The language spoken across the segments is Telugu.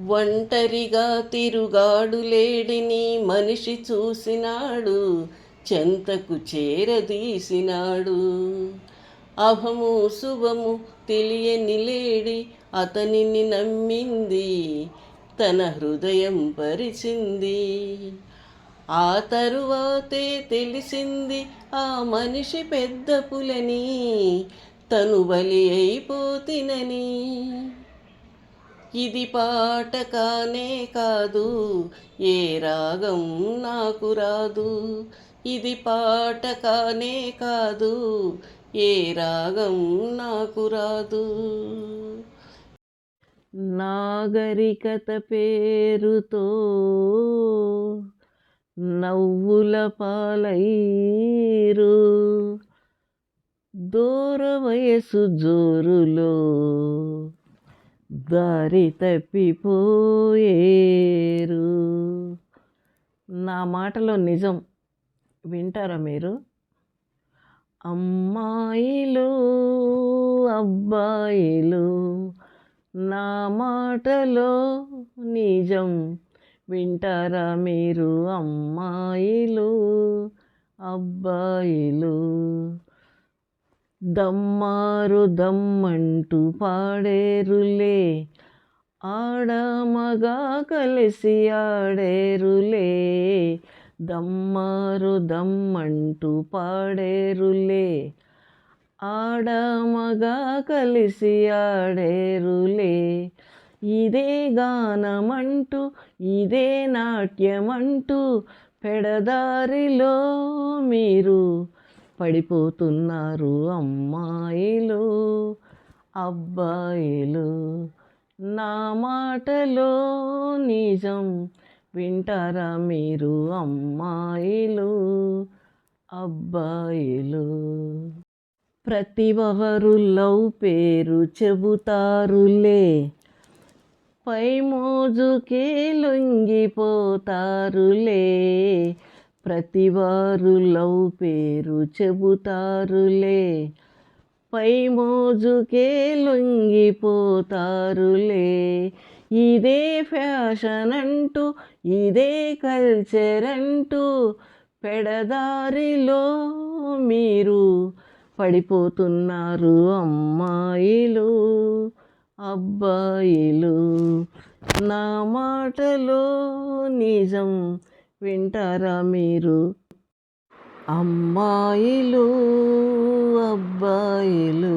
ఒంటరిగా తిరుగాడు లేడిని మనిషి చూసినాడు చెంతకు చేరదీసినాడు. అభము శుభము తెలియని లేడి అతనిని నమ్మింది తన హృదయం పరిచింది. ఆ తరువాతే తెలిసింది ఆ మనిషి పెద్ద పులని తను బలి అయిపోతినని. ఇది పాట కానే కాదు ఏ రాగం నాకు రాదు. ఇది పాట కానే కాదు ఏ రాగం నాకు రాదు. నాగరికత పేరుతో నవ్వుల పాలైరు దూర వయసు జోరులో దారి తప్పిపోయేరు. నా మాటలో నిజం వింటారా మీరు? అమ్మాయిలు అబ్బాయిలు నా మాటలో నిజం వింటారా మీరు? అమ్మాయిలు అబ్బాయిలు దమ్మారు దమ్మంటూ పాడేరులే. ఆడమగా కలిసి ఆడేరులే. దమ్మారు దమ్మంటూ పాడేరులే. ఆడమగా కలిసి ఆడేరులే. ఇదే గానమంటూ ఇదే నాట్యమంటూ పెడదారిలో మీరు పడిపోతున్నారు అమ్మాయిలు అబ్బాయిలు. నా మాటలో నిజం వింటారా మీరు అమ్మాయిలు అబ్బాయిలు? ప్రతి ఒవరు లవ్ పేరు చెబుతారులే. పై మోజుకే లొంగిపోతారులే. ప్రతివారు లవ్ పేరు చెబుతారులే. పై మోజుకే లొంగిపోతారులే. ఇదే ఫ్యాషన్ అంటూ ఇదే కల్చర్ అంటూ పెడదారిలో మీరు పడిపోతున్నారు అమ్మాయిలు అబ్బాయిలు. నా మాటలో నిజం వింటారా మీరు? అమ్మాయిలు అబ్బాయిలు.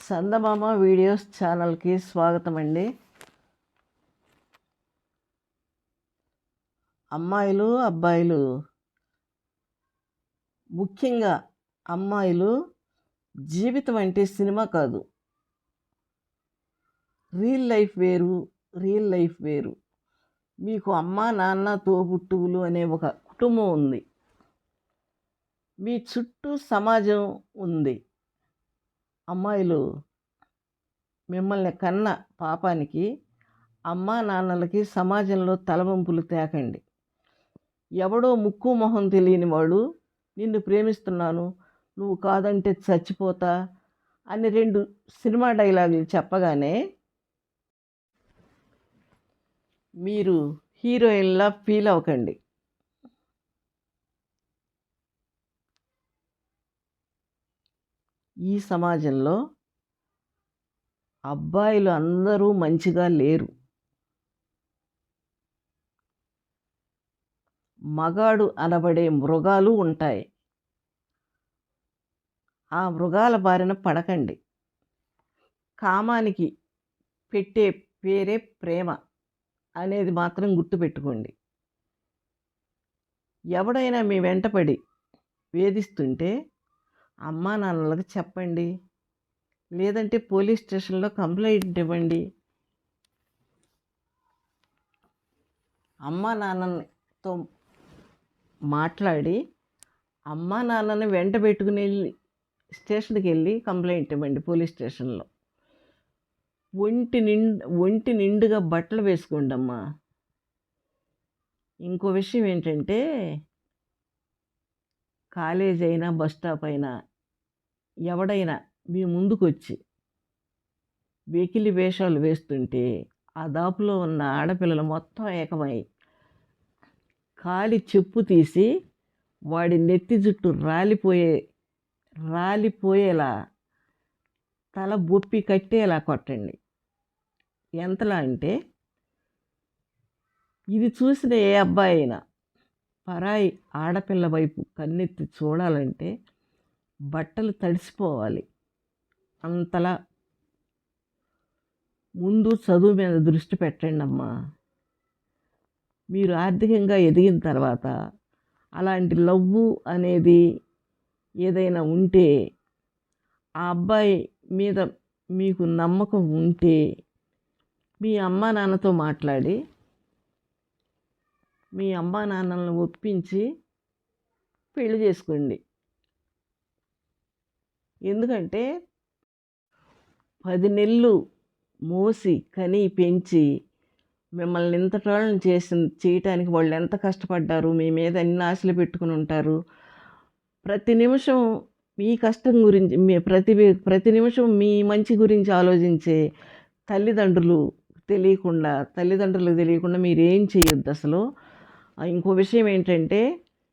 సందమామ వీడియోస్ ఛానల్కి స్వాగతం అండి అమ్మాయిలు అబ్బాయిలు. ముఖ్యంగా అమ్మాయిలు జీవితం అంటే సినిమా కాదు. రియల్ లైఫ్ వేరు రియల్ లైఫ్ వేరు. మీకు అమ్మ నాన్న తోబుట్టువులు అనే ఒక కుటుంబం ఉంది. మీ చుట్టూ సమాజం ఉంది. అమ్మాయిలు మిమ్మల్ని కన్న పాపానికి అమ్మా నాన్నలకి సమాజంలో తలవంపులు తేకండి. ఎవడో ముక్కు మొహం తెలియని వాడు నిన్ను ప్రేమిస్తున్నాను నువ్వు కాదంటే చచ్చిపోతా అని రెండు సినిమా డైలాగులు చెప్పగానే మీరు హీరోయిన్లా ఫీల్ అవ్వకండి. ఈ సమాజంలో అబ్బాయిలు అందరూ మంచిగా లేరు. మగాడు అనబడే మృగాలు ఉంటాయి. ఆ మృగాల బారిన పడకండి. కామానికి పెట్టే పేరే ప్రేమ. అనేది మాత్రం గుర్తుపెట్టుకోండి. ఎవడైనా మీ వెంటపడి వేధిస్తుంటే అమ్మా నాన్నలకు చెప్పండి. లేదంటే పోలీస్ స్టేషన్లో కంప్లైంట్ ఇవ్వండి. అమ్మా నాన్నతో మాట్లాడి అమ్మా నాన్నని వెంట పెట్టుకుని వెళ్ళి స్టేషన్కి వెళ్ళి కంప్లైంట్ ఇవ్వండి పోలీస్ స్టేషన్లో. ఒంటి నిండు ఒంటి నిండుగా బట్టలు వేసుకోండి అమ్మా ఇంకో విషయం ఏంటంటే కాలేజ్ అయినా బస్ స్టాప్ అయినా ఎవడైనా మీ ముందుకు వచ్చి వెకిలి వేషాలు వేస్తుంటే ఆ దాపులో ఉన్న ఆడపిల్లలు మొత్తం ఏకమై కాలి చెప్పు తీసి వాడి నెత్తి జుట్టు రాలిపోయే రాలిపోయేలా తల బొప్పి కట్టేలా కొట్టండి. ఎంతలా అంటే ఇది చూసిన ఏ అబ్బాయి అయినా పరాయి ఆడపిల్ల వైపు కన్నెత్తి చూడాలంటే బట్టలు తడిసిపోవాలి. అంతలా ముందు చదువు మీద దృష్టి పెట్టండి అమ్మా. మీరు ఆర్థికంగా ఎదిగిన తర్వాత అలాంటి లవ్వు అనేది ఏదైనా ఉంటే ఆ అబ్బాయి మీద మీకు నమ్మకం ఉంటే మీ అమ్మా నాన్నతో మాట్లాడి మీ అమ్మా నాన్నలను ఒప్పించి పెళ్ళి చేసుకోండి. ఎందుకంటే పది నెలలు మోసి కని పెంచి మిమ్మల్ని ఇంత టోళ్ళని చేసి చేయటానికి వాళ్ళు ఎంత కష్టపడ్డారు మీ మీద ఎన్ని ఆశలు పెట్టుకుని ఉంటారు. ప్రతి నిమిషం మీ కష్టం గురించి మీ ప్రతి ప్రతి నిమిషం మీ మంచి గురించి ఆలోచించే తల్లిదండ్రులు తెలియకుండా తల్లిదండ్రులకు తెలియకుండా మీరు ఏం చేయొద్దు అసలు. ఇంకో విషయం ఏంటంటే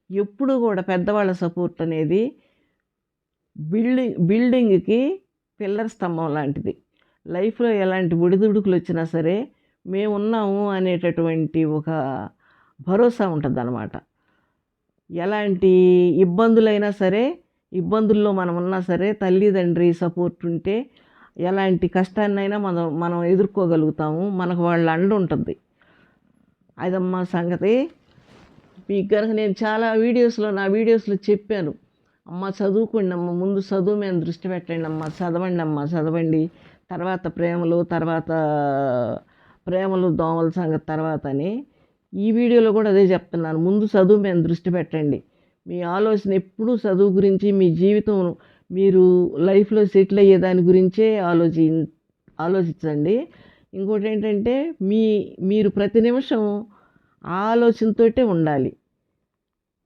ఎప్పుడు కూడా పెద్దవాళ్ళ సపోర్ట్ అనేది బిల్డింగ్ బిల్డింగ్కి పిల్లర్ స్తంభం లాంటిది. లైఫ్లో ఎలాంటి ఒడిదుడుకులు వచ్చినా సరే మేము ఉన్నాము అనేటటువంటి ఒక భరోసా ఉంటుంది ఎలాంటి ఇబ్బందులైనా సరే ఇబ్బందుల్లో మనం ఉన్నా సరే తల్లిదండ్రి సపోర్ట్ ఉంటే ఎలాంటి కష్టాన్నైనా మనం మనం ఎదుర్కోగలుగుతాము. మనకు వాళ్ళ అండ ఉంటుంది. అదమ్మా సంగతి. మీకు కనుక నేను చాలా వీడియోస్లో నా వీడియోస్లో చెప్పాను. అమ్మ చదువుకోండి అమ్మ ముందు చదువు మీద దృష్టి పెట్టండి అమ్మ చదవండి అమ్మ చదవండి. తర్వాత ప్రేమలు తర్వాత ప్రేమలు దోమల సంగతి తర్వాత అని ఈ వీడియోలో కూడా అదే చెప్తున్నాను. ముందు చదువు మీద దృష్టి పెట్టండి. మీ ఆలోచన ఎప్పుడూ చదువు గురించి మీ జీవితం మీరు లైఫ్లో సెటిల్ అయ్యే దాని గురించే ఆలోచి ఆలోచించండి. ఇంకోటి ఏంటంటే మీ మీరు ప్రతి నిమిషం ఆలోచనతోటే ఉండాలి.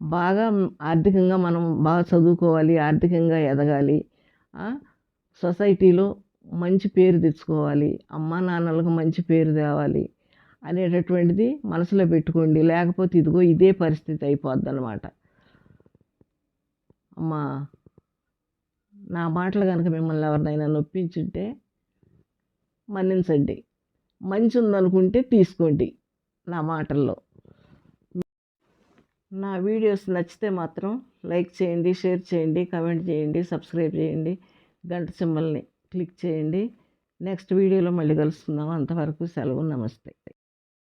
బాగా ఆర్థికంగా మనం బాగా చదువుకోవాలి ఆర్థికంగా ఎదగాలి సొసైటీలో మంచి పేరు తెచ్చుకోవాలి అమ్మా నాన్నలకు మంచి పేరు తేవాలి అనేటటువంటిది మనసులో పెట్టుకోండి. లేకపోతే ఇదిగో ఇదే పరిస్థితి అయిపోద్ది అనమాట అమ్మా నా మాటలు కనుక మిమ్మల్ని ఎవరినైనా నొప్పించుంటే మన్నించండి. మంచి ఉందనుకుంటే తీసుకోండి నా మాటల్లో. నా వీడియోస్ నచ్చితే మాత్రం లైక్ చేయండి షేర్ చేయండి కమెంట్ చేయండి సబ్స్క్రైబ్ చేయండి గంట సింబల్ని క్లిక్ చేయండి. నెక్స్ట్ వీడియోలో మళ్ళీ కలుసుకుందాం అంతవరకు సెలవు నమస్తే.